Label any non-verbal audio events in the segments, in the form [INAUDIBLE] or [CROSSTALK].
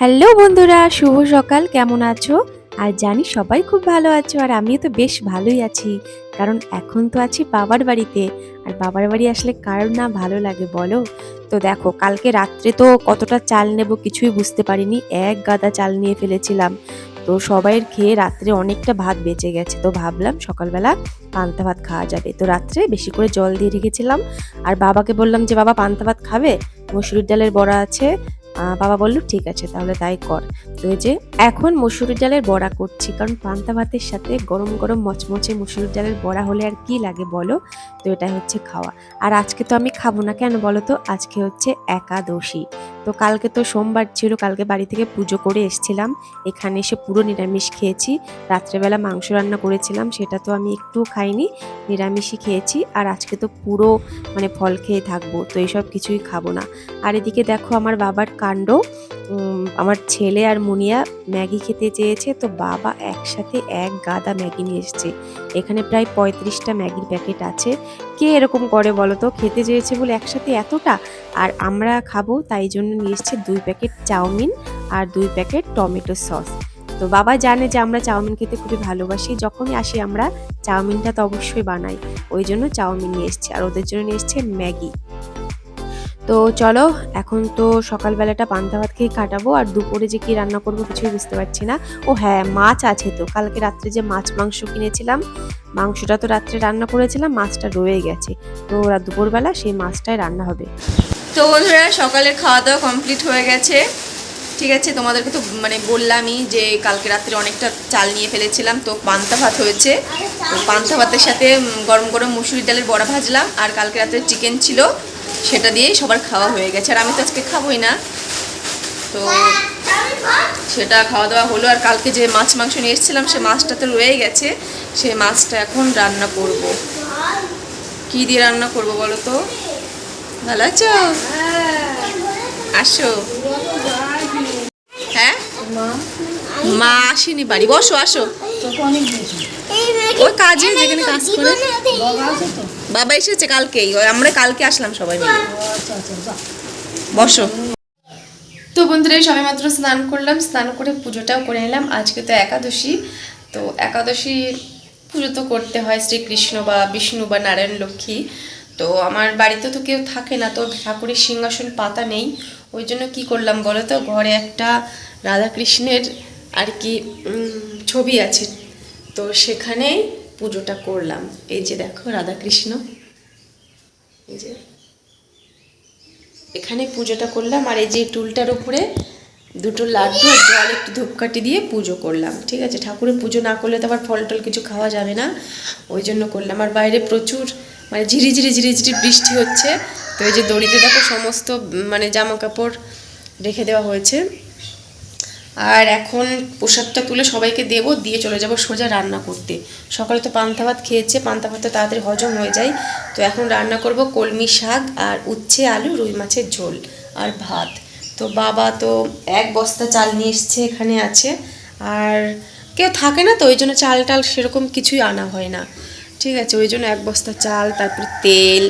Hello বন্ধুরা, শুভ সকাল, কেমন আছো? আর জানি সবাই খুব ভালো আছো আর আমিও তো বেশ ভালোই আছি। কারণ এখন তো আছি বাবার বাড়িতে। আর বাবার বাড়ি আসলে কার না ভালো লাগে বলো? তো দেখো, কালকে রাত্রে তো কতটা চাল নেব কিছুই বুঝতে পারিনি। এক গাদা চাল নিয়ে ফেলেছিলাম। তো সবাইয়ের খেয়ে রাত্রে অনেকটা ভাত বেঁচে গেছে। তো ভাবলাম সকালবেলা পান্তা ভাত খাওয়া যাবে। তো রাত্রে বেশি করে জল দিয়ে রেখেছিলাম। আর বাবাকে বললাম যে, বাবা, পান্তা ভাত খাবে? মসুরির ডালের বড়া আছে বাবা বলল, ঠিক আছে, তাহলে তাই কর। তো এই যে এখন মসুরির ডালের বড়া করছি, কারণ পান্তা ভাতের সাথে গরম গরম মচমচে মসুরির ডালের বড়া হলে আর কি লাগে বলো? তো এটা হচ্ছে খাওয়া। আর আজকে তো আমি খাব না, কেন বলো তো? আজকে হচ্ছে একাদশী। তো কালকে তো সোমবার ছিল, কালকে বাড়ি থেকে পুজো করে এসেছিলাম। এখানে এসে পুরো নিরামিষ খেয়েছি। রাত্রেবেলা মাংস রান্না করেছিলাম, সেটা তো আমি একটু খাইনি, নিরামিষই খেয়েছি। আর আজকে তো পুরো মানে ফল খেয়ে থাকব, তো এইসব কিছুই খাব না। আর এদিকে দেখো আমার বাবার কাণ্ড। আমার ছেলে আর মুনিয়া ম্যাগি খেতে চেয়েছে, তো বাবা একসাথে এক গাদা ম্যাগি নিয়ে এসেছে। এখানে প্রায় পঁয়ত্রিশটা ম্যাগির প্যাকেট আছে। কে এরকম করে বলো তো? খেতে চেয়েছে বলে একসাথে এতটা? আর আমরা খাব, তাই জন্য নিয়ে এসেছে দুই প্যাকেট চাউমিন আর দুই প্যাকেট টমেটো সস। তো বাবা জানে যে আমরা চাউমিন খেতে খুবই ভালোবাসি। যখনই আসি আমরা, চাউমিনটা তো অবশ্যই বানাই। ওই জন্য চাউমিন নিয়ে এসছে। আর ওদের জন্য নিয়ে এসছে ম্যাগি। তো চলো, এখন তো সকালবেলাটা পান্তা ভাত খেয়ে কাটাবো আর দুপুরে যে কি রান্না করব কিছুই বুঝতে পারছি না। ও হ্যাঁ মাছ আছে তো। কালকে রাত্রে যে মাছ মাংস কিনেছিলাম, মাংসটা তো রাত্রে রান্না করেছিলাম, মাছটা রয়ে গেছে। তো রাত দুপুরবেলা সেই মাছটাই রান্না হবে। তো বন্ধুরা, সকালের খাওয়া দাওয়া কমপ্লিট হয়ে গেছে। ঠিক আছে, তোমাদেরকে তো মানে বললামই যে কালকে রাত্রে অনেকটা চাল নিয়ে ফেলেছিলাম, তো পান্তা ভাত হয়েছে। তো পান্তা ভাতের সাথে গরম গরম মুসুরি ডালের বড়া ভাজলাম, আর কালকে রাত্রে চিকেন ছিল। সেটা দিয়েই সবার খাওয়া হয়ে গেছে। আর আমি তো আজকে খাবোই না। তো সেটা খাওয়া দাওয়া হলো। আর কালকে যে মাছ মাংস নিয়ে এসেছিলাম সে মাছটা তো রয়ে গেছে। সেই মাছটা এখন রান্না করব। কি দিয়ে রান্না করব বলো তো? ভালো আছো? আসো। হ্যাঁ? মা আসেনি বাড়ি। বসো আসো। ওই কাজে যেখানে কাজ করে। বাবা এসেছে কালকেই আমরা কালকে আসলাম সবাই মিলে। বসো। তো বন্ধুরা সবাই মাত্র স্নান করলাম, স্নান করে পুজোটাও করে নিলাম। আজকে তো একাদশী তো একাদশী পুজো তো করতে হয় শ্রীকৃষ্ণ বা বিষ্ণু বা নারায়ণ লক্ষ্মী। তো আমার বাড়িতে তো কেউ থাকে না, তো ঠাকুরের সিংহাসন পাতা নেই। ওই জন্য কি করলাম বলো তো, ঘরে একটা রাধাকৃষ্ণের আর কি ছবি আছে। তো সেখানেই পুজোটা করলাম। এই যে দেখো, রাধাকৃষ্ণ। এই যে। এখানে পুজোটা করলাম আর এই যে টুলটার উপরে দুটো লাড্ডু জল একটু ধূপকাঠি দিয়ে পুজো করলাম, ঠিক আছে? ঠাকুরের পুজো না করলে তো আবার ফল টল কিছু খাওয়া যাবে না। ওই জন্য করলাম। আর বাইরে প্রচুর মানে ঝিরি ঝিরি ঝিরি ঝিরি বৃষ্টি হচ্ছে। তো এই যে দড়িতে দেখো সমস্ত মানে জামা কাপড় রেখে দেওয়া হয়েছে। আর এখন প্রসাদটা তুলে সবাইকে দেবো, দিয়ে চলে যাব সোজা রান্না করতে। সকালে তো পান্তা ভাত খেয়েছে, পান্তা ভাত তো তাড়াতাড়ি হজম হয়ে যায়। তো এখন রান্না করব কলমি শাক আর উচ্ছে, আলু, রুই মাছের ঝোল আর ভাত। তো বাবা তো এক বস্তা চাল নিয়ে এসছে, এখানে আছে। আর কেউ থাকে না তো, ওই জন্য চাল টাল সেরকম কিছুই আনা হয় না। ঠিক আছে, ওই জন্য এক বস্তা চাল, তারপরে তেল,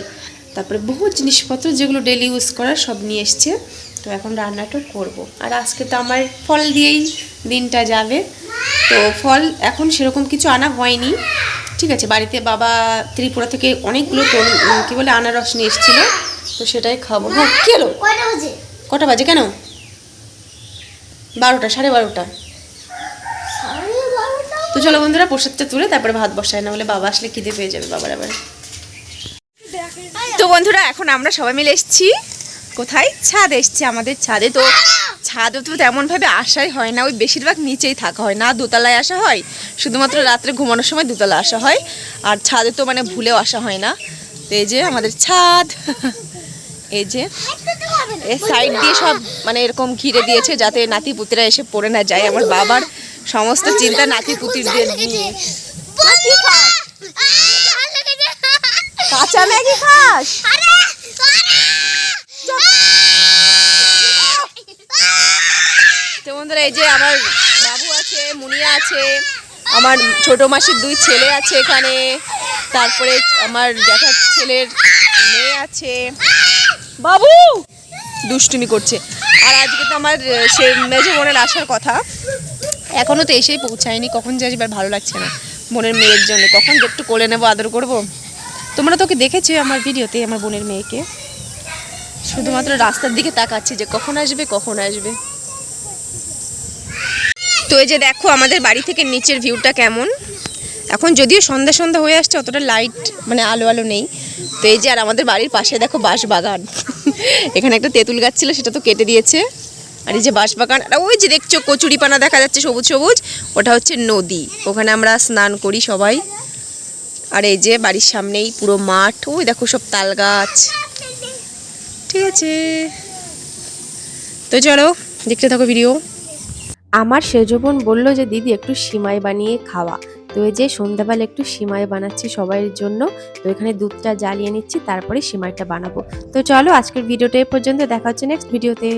তারপরে বহু জিনিসপত্র যেগুলো ডেলি ইউজ করার সব নিয়ে এসছে। তো এখন রান্নাটা করব। আর আজকে তো আমার ফল দিয়েই দিনটা যাবে। তো ফল এখন সেরকম কিছু আনা হয়নি। ঠিক আছে বাড়িতে বাবা ত্রিপুরা থেকে অনেকগুলো কি বলে আনারস নিয়ে এসেছিল। তো সেটাই খাব। হ্যাঁ কী হলো? কটা বাজে? কেন? বারোটা সাড়ে বারোটা। সাড়ে বারোটা? তো চলো বন্ধুরা প্রসাদটা তুলে তারপরে ভাত বসায় না হলে বাবা আসলে খিদে পেয়ে যাবে বাবার আবার। তো বন্ধুরা এখন আমরা সবাই মিলে এসেছি কোথায়? ছাদ এসছে আমাদের ছাদে তো। ছাদে তো তেমনভাবে আসাই হয় না ওই বেশিরভাগ নিচেই থাকা হয় না দোতলায় আসা হয় শুধুমাত্র রাত্রে ঘুমানোর সময় দোতলা আসা হয় আর ছাদে তো মানে ভুলেও আসা হয় না। তো এই যে আমাদের ছাদ এই যে সাইড দিয়ে সব মানে এরকম ঘিরে দিয়েছে যাতে নাতি পুতিরা এসে পড়ে না যায় আমার বাবার সমস্ত চিন্তা নাতি পুতিরদের নিয়ে। কাঁচা ম্যাগি খাস? তো এই যে আমার বাবু আছে, মুনিয়া আছে, আমার ছোট মাসির দুই ছেলে আছে এখানে, তারপরে আমার জ্যাঠার ছেলের মেয়ে আছে। বাবু! দুষ্টুমি করছে। আর আজকে তো আমার সে মেজো বোনের আসার কথা। এখনও তো এসেই পৌঁছায়নি, কখন যে আসবে ভালো লাগছে না। বোনের মেয়ের জন্য। কখন যে একটু কোলে নেব, আদর করব। তোমরা তোকে দেখেছ আমার ভিডিওতে, আমার বোনের মেয়েকে। শুধুমাত্র রাস্তার দিকে তাকাচ্ছে যে কখন আসবে কখন আসবে। তো এই যে দেখো আমাদের বাড়ি থেকে নিচের ভিউটা কেমন? এখন যদিও সন্ধ্যা সন্ধ্যা হয়ে আসছে, অতটা লাইট মানে আলো আলো নেই। তো এই যে আর আমাদের বাড়ির পাশে দেখো বাঁশ বাগান [LAUGHS] এখানে একটা তেঁতুল গাছ ছিল, সেটা তো কেটে দিয়েছে। আর এই যে বাঁশ বাগান আর ওই যে দেখছ কচুরিপানা দেখা যাচ্ছে, সবুজ সবুজ। ওটা হচ্ছে নদী। ওখানে আমরা স্নান করি সবাই। আর এই যে বাড়ির সামনেই পুরো মাঠ। ওই দেখো সব তাল গাছ। ঠিক আছে। তো চলো, দেখতে থাকো ভিডিও আমার সেজবন বলল যে, দিদি, একটু সিমাই বানিয়ে খাওয়া। তো এই যে সন্ধ্যাবেলা একটু সিমাই বানাচ্ছি সবাইয়ের জন্য, তো এখানে দুধটা জ্বালিয়ে নিচ্ছি, তারপরে সিমাইটা বানাবো। তো চলো আজকের ভিডিওটা এ পর্যন্ত, দেখা হচ্ছে নেক্সট ভিডিওতে।